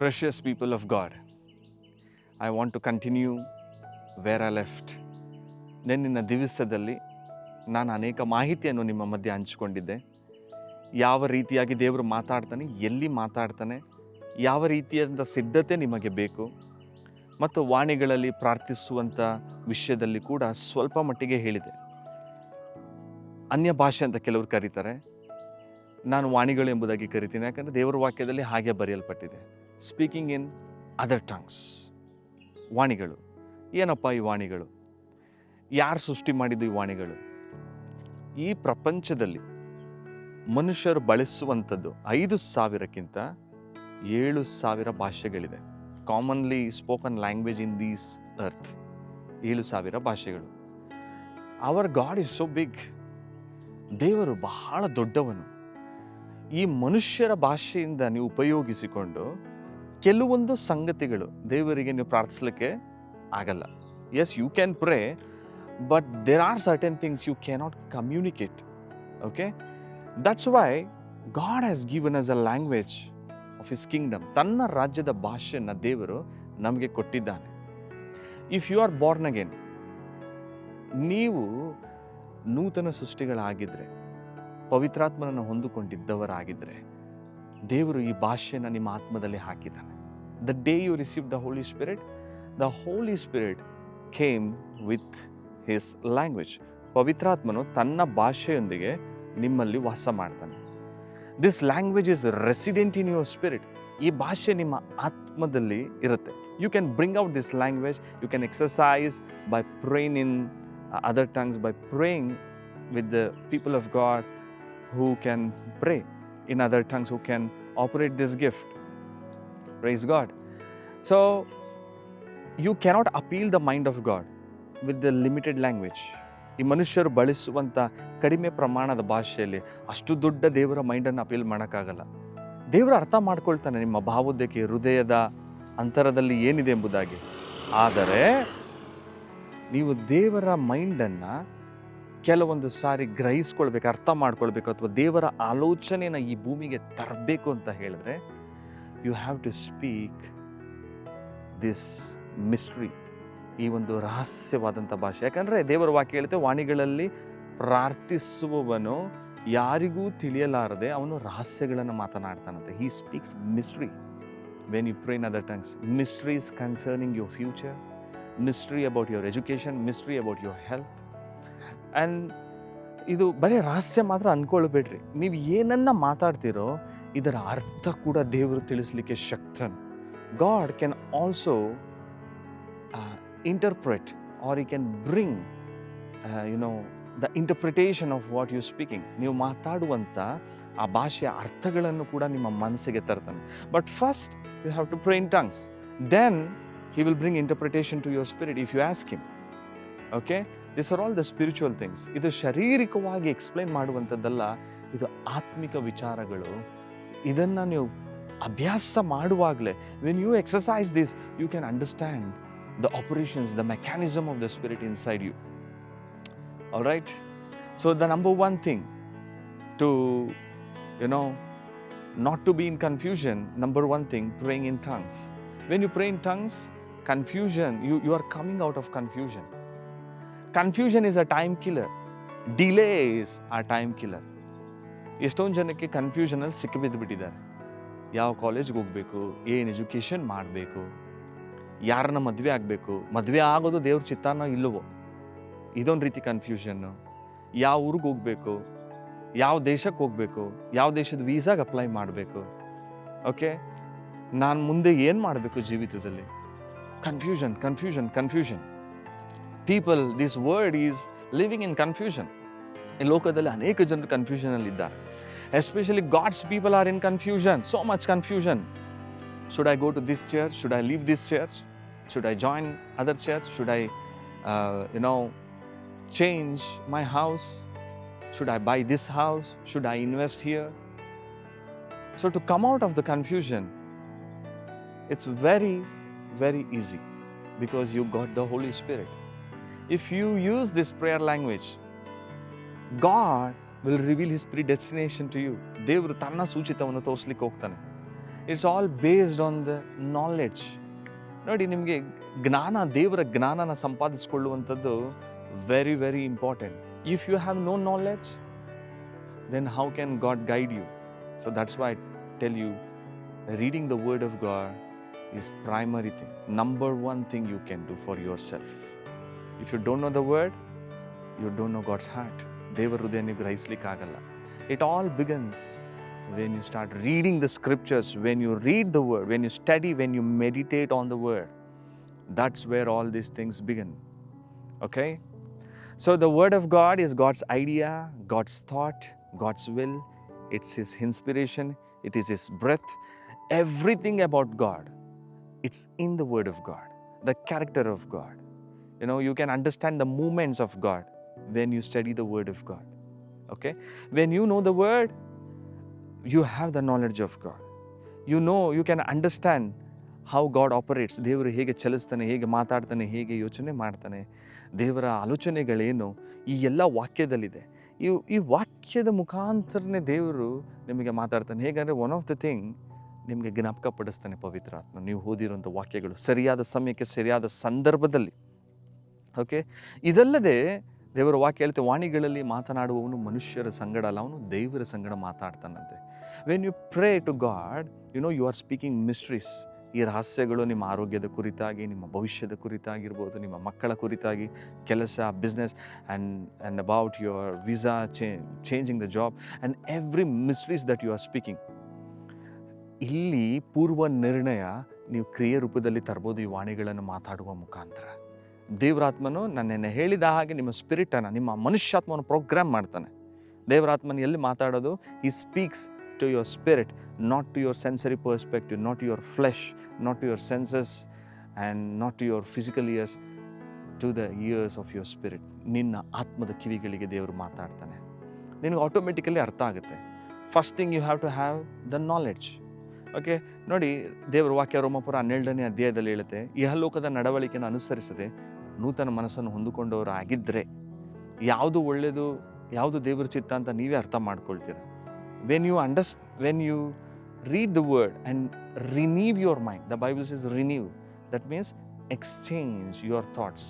Precious people of God, I want to continue where I left. ನಿನ್ನ ದಿವಸದಲ್ಲಿ ನಾನು ಅನೇಕ ಮಾಹಿತಿಯನ್ನು ನಿಮ್ಮ ಮಧ್ಯೆ ಹಂಚಿಕೊಂಡಿದ್ದೆ. ಯಾವ ರೀತಿಯಾಗಿ ದೇವರು ಮಾತಾಡ್ತಾನೆ ಎಲ್ಲಿ ಮಾತಾಡ್ತಾನೆ ಯಾವ ರೀತಿಯಾದ ಸಿದ್ಧತೆ ನಿಮಗೆ ಬೇಕು ಮತ್ತು ವಾಣಿಗಳಲ್ಲಿ ಪ್ರಾರ್ಥಿಸುವಂಥ ವಿಷಯದಲ್ಲಿ ಕೂಡ ಸ್ವಲ್ಪ ಮಟ್ಟಿಗೆ ಹೇಳಿದೆ. ಅನ್ಯ ಭಾಷೆ ಅಂತ ಕೆಲವರು ಕರೀತಾರೆ. ನಾನು ವಾಣಿಗಳು ಎಂಬುದಾಗಿ ಕರಿತೀನಿ ಯಾಕಂದರೆ ದೇವರ ವಾಕ್ಯದಲ್ಲಿ ಹಾಗೆ ಬರೆಯಲ್ಪಟ್ಟಿದೆ. ಸ್ಪೀಕಿಂಗ್ ಇನ್ ಅದರ್ ಟಂಗ್ಸ್ ವಾಣಿಗಳು. ಏನಪ್ಪ ಈ ವಾಣಿಗಳು? ಯಾರು ಸೃಷ್ಟಿ ಮಾಡಿದ್ದು ಈ ವಾಣಿಗಳು? ಈ ಪ್ರಪಂಚದಲ್ಲಿ ಮನುಷ್ಯರು ಬಳಸುವಂಥದ್ದು ಐದು ಸಾವಿರಕ್ಕಿಂತ ಏಳು ಸಾವಿರ ಭಾಷೆಗಳಿದೆ. Commonly spoken language in these earth ಏಳು ಸಾವಿರ ಭಾಷೆಗಳು. Our God is so big ದೇವರು ಬಹಳ ದೊಡ್ಡವನು. ಈ ಮನುಷ್ಯರ ಭಾಷೆಯಿಂದ ನೀವು ಉಪಯೋಗಿಸಿಕೊಂಡು ಕೆಲವೊಂದು ಸಂಗತಿಗಳು ದೇವರಿಗೆ ನೀವು ಪ್ರಾರ್ಥಿಸ್ಲಿಕ್ಕೆ ಆಗಲ್ಲ. Yes you can pray but there are certain things you cannot communicate okay that's why God has given us a language of his kingdom ತನ್ನ ರಾಜ್ಯದ ಭಾಷೆಯನ್ನು ದೇವರು ನಮಗೆ ಕೊಟ್ಟಿದ್ದಾನೆ. If you are born again ನೀವು ನೂತನ ಸೃಷ್ಟಿಗಳಾಗಿದ್ದರೆ ಪವಿತ್ರಾತ್ಮನನ್ನು ಹೊಂದಿಕೊಂಡಿದ್ದವರಾಗಿದ್ದರೆ ದೇವರು ಈ ಭಾಷೆಯನ್ನು ನಿಮ್ಮ ಆತ್ಮದಲ್ಲಿ ಹಾಕಿದ್ದಾನೆ. The day you receive the holy spirit the holy Spirit came with his language ಪವಿತ್ರಾತ್ಮನು ತನ್ನ ಭಾಷೆಯೊಂದಿಗೆ ನಿಮ್ಮಲ್ಲಿ ವಾಸ ಮಾಡ್ತಾನೆ. This language is resident in your spirit ಈ ಭಾಷೆ ನಿಮ್ಮ ಆತ್ಮದಲ್ಲಿ ಇರುತ್ತೆ. You can bring out this language you can exercise by praying in other tongues by praying with the people of God who can pray in other tongues, who can operate this gift. Praise God. So, you cannot appeal the mind of God with the limited language. ಈ ಮನುಷ್ಯರು ಬಳಸುವಂಥ ಕಡಿಮೆ ಪ್ರಮಾಣದ ಭಾಷೆಯಲ್ಲಿ ಅಷ್ಟು ದೊಡ್ಡ ದೇವರ ಮೈಂಡನ್ನು appeal ಮಾಡೋಕ್ಕಾಗಲ್ಲ ದೇವರು ಅರ್ಥ ಮಾಡ್ಕೊಳ್ತಾನೆ ನಿಮ್ಮ ಭಾವೋದ್ಯಕ್ಕೆ ಹೃದಯದ ಅಂತರದಲ್ಲಿ ಏನಿದೆ ಎಂಬುದಾಗಿ ಆದರೆ ನೀವು ದೇವರ ಮೈಂಡನ್ನು ಕೆಲವೊಂದು ಸಾರಿ ಗ್ರಹಿಸ್ಕೊಳ್ಬೇಕು ಅರ್ಥ ಮಾಡ್ಕೊಳ್ಬೇಕು ಅಥವಾ ದೇವರ ಆಲೋಚನೆಯನ್ನು ಈ ಭೂಮಿಗೆ ತರಬೇಕು ಅಂತ ಹೇಳಿದ್ರೆ you have to speak this mystery ಈ ಒಂದು ರಹಸ್ಯವಾದಂಥ ಭಾಷೆ. ಯಾಕಂದರೆ ದೇವರ ವಾಕ್ಯ ಹೇಳುತ್ತೆ, ವಾಣಿಗಳಲ್ಲಿ ಪ್ರಾರ್ಥಿಸುವವನು ಯಾರಿಗೂ ತಿಳಿಯಲಾರದೆ ಅವನು ರಹಸ್ಯಗಳನ್ನು ಮಾತನಾಡ್ತಾನಂತೆ. He speaks mystery when you pray in other tongues mysteries concerning your future mystery about your education mystery about your health and ಇದು ಬರೀ ರಹಸ್ಯ ಮಾತ್ರ ಅಂದ್ಕೊಳ್ಬೇಡ್ರಿ ನೀವು ಏನನ್ನು ಮಾತಾಡ್ತೀರೋ ಇದರ ಅರ್ಥ ಕೂಡ ದೇವರು ತಿಳಿಸ್ಲಿಕ್ಕೆ ಶಕ್ತನು. God can also interpret or you can bring you know the interpretation of what you speaking ನೀವು ಮಾತಾಡುವಂಥ ಆ ಭಾಷೆಯ ಅರ್ಥಗಳನ್ನು ಕೂಡ ನಿಮ್ಮ ಮನಸ್ಸಿಗೆ ತರ್ತಾನೆ. But first you have to pray in tongues then he will bring interpretation to your spirit if you ask him okay this are all the spiritual things ಇದು ಶಾರೀರಿಕವಾಗಿ ಎಕ್ಸ್ಪ್ಲೈನ್ ಮಾಡುವಂಥದ್ದಲ್ಲ, ಇದು ಆತ್ಮಿಕ ವಿಚಾರಗಳು. ಇದನ್ನು ನೀವು ಅಭ್ಯಾಸ ಮಾಡುವಾಗಲೇ when you exercise this you can understand the operations the mechanism of the spirit inside you all right so the number one thing to you know not to be in confusion number one thing praying in tongues when you pray in tongues confusion you you are coming out of confusion confusion is a time killer delay is a time killer ಎಷ್ಟೊಂದು ಜನಕ್ಕೆ ಕನ್ಫ್ಯೂಷನಲ್ಲಿ ಸಿಕ್ಕಿಬಿದ್ದು ಬಿಟ್ಟಿದ್ದಾರೆ ಯಾವ ಕಾಲೇಜ್ಗೆ ಹೋಗಬೇಕು, ಏನು education ಮಾಡಬೇಕು, ಯಾರನ್ನ ಮದುವೆ ಆಗಬೇಕು, ಮದುವೆ ಆಗೋದು ದೇವ್ರ ಚಿತ್ತಾನ ಇಲ್ಲವೋ? ಇದೊಂದು ರೀತಿ ಕನ್ಫ್ಯೂಷನ್ನು ಯಾವ ಊರಿಗೆ ಹೋಗಬೇಕು, ಯಾವ ದೇಶಕ್ಕೆ ಹೋಗಬೇಕು, ಯಾವ ದೇಶದ ವೀಸಾಗೆ ಅಪ್ಲೈ ಮಾಡಬೇಕು? ಓಕೆ ನಾನು ಮುಂದೆ ಏನು ಮಾಡಬೇಕು ಜೀವಿತದಲ್ಲಿ? Confusion confusion confusion people this world is living in confusion ಲೋಕದಲ್ಲಿ ಅನೇಕ ಜನರು ಕನ್ಫ್ಯೂಷನಲ್ಲಿದ್ದಾರೆ especially God's people are in confusion so much confusion should I go to this church should I leave this church should I join other church should I you know change my house should I buy this house should I invest here so to come out of the confusion it's very very easy because you got the holy spirit if you use this prayer language, God will reveal His predestination to you ದೇವರು ತನ್ನ ಸೂಚಿತವನ್ನು ತೋರಿಸ್ಲಿಕ್ಕೆ ಹೋಗ್ತಾನೆ. It's all based on the knowledge ನೋಡಿ, ನಿಮಗೆ ಜ್ಞಾನ, ದೇವರ ಜ್ಞಾನನ ಸಂಪಾದಿಸ್ಕೊಳ್ಳುವಂಥದ್ದು very very important if you have no knowledge then how can God guide you so that's why tell you reading the word of God is primary thing number one thing you can do for your self if you don't know the word you don't know God's heart ದೇವರ ಹೃದಯ ನೀವು ಗ್ರಹಿಸ್ಲಿಕ್ಕಾಗಲ್ಲ it all begins when you start reading the scriptures, when you read the word, when you study, when you meditate on the word, that's where all these things begin. Okay? So, the word of God is God's idea, God's thought, God's will, it's His inspiration, it is His breath. Everything about God, it's in the word of God, the character of God. You know, you can understand the movements of God when you study the word of God. Okay? When you know the word, you have the knowledge of God. You know, you can understand how God operates ದೇವರು ಹೇಗೆ ಚಲಿಸ್ತಾನೆ ಹೇಗೆ ಮಾತಾಡ್ತಾನೆ ಹೇಗೆ ಯೋಚನೆ ಮಾಡ್ತಾನೆ ದೇವರ ಆಲೋಚನೆಗಳೇನು ಈ ಎಲ್ಲ ವಾಕ್ಯದಲ್ಲಿದೆ ಈ ಈ ವಾಕ್ಯದ ಮುಖಾಂತರನೇ ದೇವರು ನಿಮಗೆ ಮಾತಾಡ್ತಾನೆ ಹೇಗಂದರೆ ಒನ್ ಆಫ್ ದ ಥಿಂಗ್ ನಿಮಗೆ ಜ್ಞಾಪಕ ಪಡಿಸ್ತಾನೆ ಪವಿತ್ರ ಆತ್ಮ ನೀವು ಓದಿರುವಂಥ ವಾಕ್ಯಗಳು ಸರಿಯಾದ ಸಮಯಕ್ಕೆ ಸರಿಯಾದ ಸಂದರ್ಭದಲ್ಲಿ ಓಕೆ ಇದಲ್ಲದೆ ದೇವರ ವಾಕ್ಯ ಹೇಳ್ತೆ, ವಾಣಿಗಳಲ್ಲಿ ಮಾತನಾಡುವವನು ಮನುಷ್ಯರ ಸಂಗಡ ಅಲ್ಲ, ಅವನು ದೇವರ ಸಂಗಡ ಮಾತಾಡ್ತಾನಂತೆ. When you pray to God you know you are speaking mysteries ಈ ರಹಸ್ಯಗಳು ನಿಮ್ಮ ಆರೋಗ್ಯದ ಕುರಿತಾಗಿ, ನಿಮ್ಮ ಭವಿಷ್ಯದ ಕುರಿತಾಗಿರ್ಬೋದು, ನಿಮ್ಮ ಮಕ್ಕಳ ಕುರಿತಾಗಿ, ಕೆಲಸ business and and about your visa changing the job and every mysteries that you are speaking ಇಲ್ಲಿ ಪೂರ್ವ ನಿರ್ಣಯ ನೀವು ಕ್ರಿಯೆ ರೂಪದಲ್ಲಿ ತರ್ಬೋದು ಈ ವಾಣಿಗಳನ್ನು ಮಾತಾಡುವ ಮುಖಾಂತರ. ದೇವರಾತ್ಮನು ನನ್ನೆನ್ನೆ ಹೇಳಿದ ಹಾಗೆ ನಿಮ್ಮ ಸ್ಪಿರಿಟನ್ನು, ನಿಮ್ಮ ಮನುಷ್ಯಾತ್ಮವನ್ನು ಪ್ರೋಗ್ರಾಮ್ ಮಾಡ್ತಾನೆ. ದೇವರಾತ್ಮನ ಎಲ್ಲಿ ಮಾತಾಡೋದು? He speaks to your spirit not to your sensory perspective not your flesh not to your senses and not your physical ears to the ears of your spirit ನಿನ್ನ ಆತ್ಮದ ಕಿವಿಗಳಿಗೆ ದೇವರು ಮಾತಾಡ್ತಾನೆ. ನಿನಗೆ ಆಟೋಮೆಟಿಕಲಿ ಅರ್ಥ ಆಗುತ್ತೆ. First thing you have to have the knowledge okay ನೋಡಿ ದೇವರ ವಾಕ್ಯ ರೋಮಪುರ ಹನ್ನೆರಡನೇ ಅಧ್ಯಾಯದಲ್ಲಿ ಹೇಳುತ್ತೆ, ಇಹಲೋಕದ ನಡವಳಿಕೆಯನ್ನು ಅನುಸರಿಸದೆ ನೂತನ ಮನಸ್ಸನ್ನು ಹೊಂದಿಕೊಂಡವರು ಆಗಿದ್ದರೆ ಯಾವುದು ಒಳ್ಳೆಯದು, ಯಾವುದು ದೇವರ ಚಿತ್ತ ಅಂತ ನೀವೇ ಅರ್ಥ ಮಾಡ್ಕೊಳ್ತೀರ. When you understand when you read the word and renew your mind the Bible's is renew that means exchange your thoughts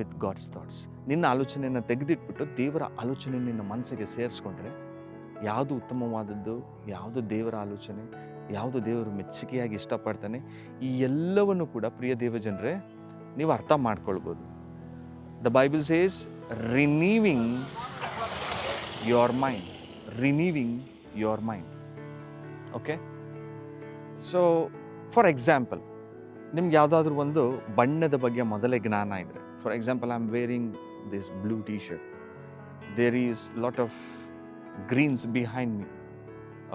with God's thoughts ನಿನ್ನ ಆಲೋಚನೆಯನ್ನು ತೆಗೆದಿಟ್ಬಿಟ್ಟು ದೇವರ ಆಲೋಚನೆ ನಿನ್ನ ಮನಸ್ಸಿಗೆ ಸೇರಿಸ್ಕೊಂಡ್ರೆ ಯಾವುದು ಉತ್ತಮವಾದದ್ದು, ಯಾವುದು ದೇವರ ಆಲೋಚನೆ, ಯಾವುದು ದೇವರು ಮೆಚ್ಚುಗೆಯಾಗಿ ಇಷ್ಟಪಡ್ತಾನೆ, ಈ ಎಲ್ಲವನ್ನು ಕೂಡ ಪ್ರಿಯ ದೇವಜನರೇ ನೀವು ಅರ್ಥ ಮಾಡ್ಕೊಳ್ಬೋದು. The Bible says renewing your mind renewing your mind okay so for example ನಿಮ್ಗೆ ಯಾವುದಾದ್ರೂ ಒಂದು ಬಣ್ಣದ ಬಗ್ಗೆ ಮೊದಲೇ ಜ್ಞಾನ ಇದ್ದರೆ for example I am wearing this blue T shirt there is lot of greens behind me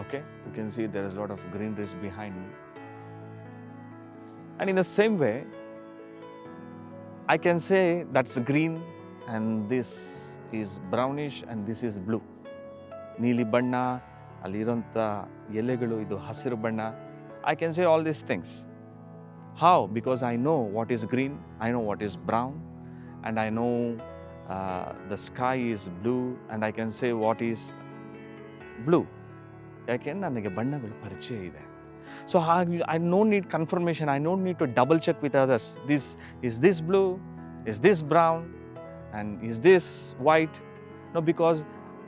okay you can see there is lot of green trees behind me and in the same way i can say that's green and this is brownish and this is blue. ನೀಲಿ ಬಣ್ಣ ಅಲ್ಲಿರೋಂಥ ಎಲೆಗಳು, ಇದು ಹಸಿರು ಬಣ್ಣ. I can say all these things how because I know what is green I know what is brown and I know the sky is blue and I can say what is blue ಯಾಕೆ ನನಗೆ ಬಣ್ಣಗಳು ಪರಿಚಯ ಇದೆ. ಹಾಗೆ I not need confirmation I not need to double check with others this is this blue is this brown and is this white no because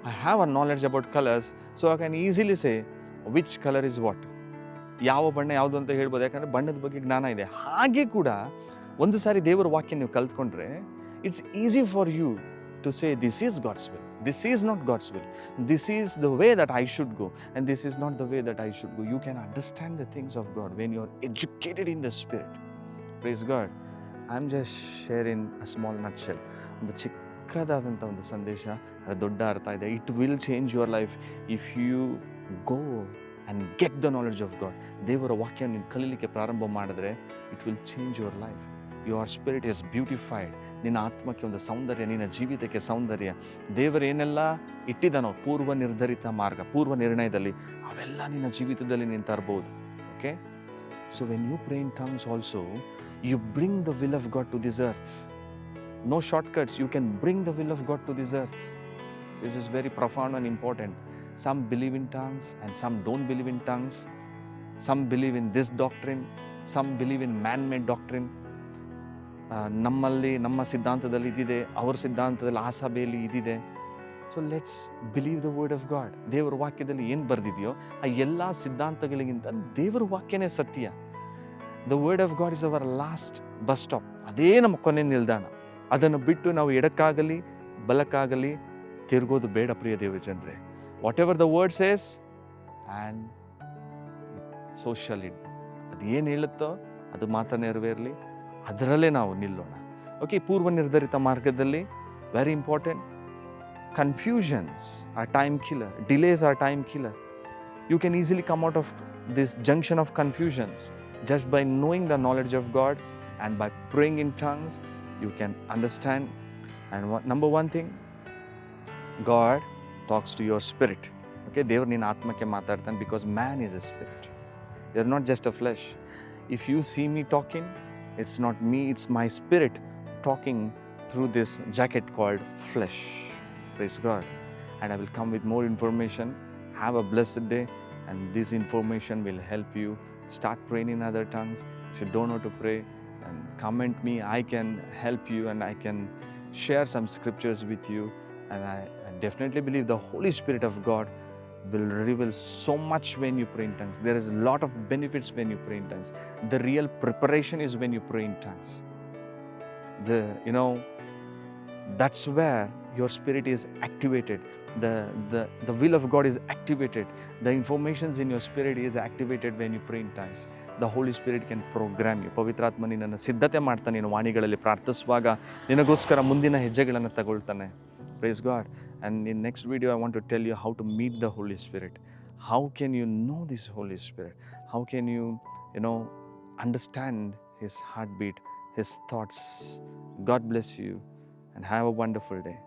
I have a knowledge about colours so I can easily say which colour is what ಯಾವ ಬಣ್ಣ ಯಾವುದು ಅಂತ ಹೇಳ್ಬೋದು. ಯಾಕಂದರೆ ಬಣ್ಣದ ಬಗ್ಗೆ ಜ್ಞಾನ ಇದೆ. ಹಾಗೆ ಕೂಡ ಒಂದು ಸಾರಿ ದೇವರ ವಾಕ್ಯ ನೀವು ಕಲ್ತ್ಕೊಂಡ್ರೆ it's easy for you to say this is God's will this is not God's will. This is the way that I should go, and this is not the way that I should go. You can understand the things of God when you're educated in the Spirit. Praise God. I'm just sharing a small nutshell. ಒಂದು ಚಿಕ್ಕದಾದಂಥ ಒಂದು ಸಂದೇಶ ಅದು ದೊಡ್ಡ ಅರ್ಥ ಇದೆ it will change your life if you go and get the knowledge of God ದೇವರ ವಾಕ್ಯ ನೀನು ಕಲೀಲಿಕ್ಕೆ ಪ್ರಾರಂಭ ಮಾಡಿದ್ರೆ it will change your life your spirit is beautified ನಿನ್ನ ಆತ್ಮಕ್ಕೆ ಒಂದು ಸೌಂದರ್ಯ, ನಿನ್ನ ಜೀವಿತಕ್ಕೆ ಸೌಂದರ್ಯ. ದೇವರೇನೆಲ್ಲ ಇಟ್ಟಿದ್ದಾನೋ, ಪೂರ್ವ ನಿರ್ಧರಿತ ಮಾರ್ಗ, ಪೂರ್ವ ನಿರ್ಣಯದಲ್ಲಿ ಅವೆಲ್ಲ ನಿನ್ನ ಜೀವಿತದಲ್ಲಿ ನೀನು ತರ್ಬೋದು. Okay so when you pray in terms also you bring the will of God to this earth no short cuts you can bring the will of God to this earth this is very profound and important some believe in tongues and some don't believe in tongues some believe in this doctrine some believe in man made doctrine ನಮ್ಮಲ್ಲಿ, ನಮ್ಮ ಸಿದ್ಧಾಂತದಲ್ಲಿ ಇದಿದೆ, ಅವ್ರ ಸಿದ್ಧಾಂತದಲ್ಲಿ ಆ ಸಭೆಯಲ್ಲಿ ಇದಿದೆ. So let's believe the word of God ದೇವರ ವಾಕ್ಯದಲ್ಲಿ ಏನು ಬರೆದಿದೆಯೋ, ಆ ಎಲ್ಲ ಸಿದ್ಧಾಂತಗಳಿಗಿಂತ ದೇವರ ವಾಕ್ಯನೇ ಸತ್ಯ. The word of God is our last bus stop ಅದೇ ನಮ್ಮ ಕೊನೆ ನಿಲ್ದಾಣ. ಅದನ್ನು ಬಿಟ್ಟು ನಾವು ಎಡಕ್ಕಾಗಲಿ, ಬಲಕ್ಕಾಗಲಿ, ತಿರುಗೋದು ಬೇಡ ಪ್ರಿಯ ದೇವ ಜನರೇ. Whatever the word says and so shall it ಅದು ಏನು ಹೇಳುತ್ತೋ, ಅದು ಮಾತ್ರ ನೆರವೇರಲಿ. ಅದರಲ್ಲೇ ನಾವು ನಿಲ್ಲೋಣ. ಓಕೆ ಪೂರ್ವ ನಿರ್ಧರಿತ ಮಾರ್ಗದಲ್ಲಿ very important confusions are time killer delays are time killer you can easily come out of this junction of confusions by knowing the knowledge of God and by praying in tongues, you can understand. And what, number one thing, God talks to your spirit. Okay, ದೇವ್ರು ನಿನ್ನ ಆತ್ಮಕ್ಕೆ ಮಾತಾಡ್ತಾನೆ because man is a spirit are not just a flesh if you see me talking It's not me, it's my spirit talking through this jacket called flesh. Praise God. And I will come with more information. Have a blessed day. And this information will help you start praying in other tongues. If you don't know to pray, and comment me. I can help you and I can share some scriptures with you. And I, definitely believe the Holy Spirit of God will reveal so much when you pray in tongues there is a lot of benefits when you pray in tongues the real preparation is when you pray in tongues the you know that's where your spirit is activated the, the the will of god is activated the informations in your spirit is activated when you pray in tongues the holy spirit can program you ಪವಿತ್ರಾತ್ಮ ನಿನ್ನನ್ನು ಸಿದ್ಧತೆ ಮಾಡ್ತಾನೆ ನೀನು ವಾಣಿಗಳಲ್ಲಿ ಪ್ರಾರ್ಥಿಸುವಾಗ ನಿನಗೋಸ್ಕರ ಮುಂದಿನ ಹೆಜ್ಜೆಗಳನ್ನು ತಗೊಳ್ತಾನೆ praise God And in next video, I want to tell you how to meet the Holy Spirit. How can you know this Holy Spirit? How can you, you know, understand His heartbeat, His thoughts? God bless you and have a wonderful day.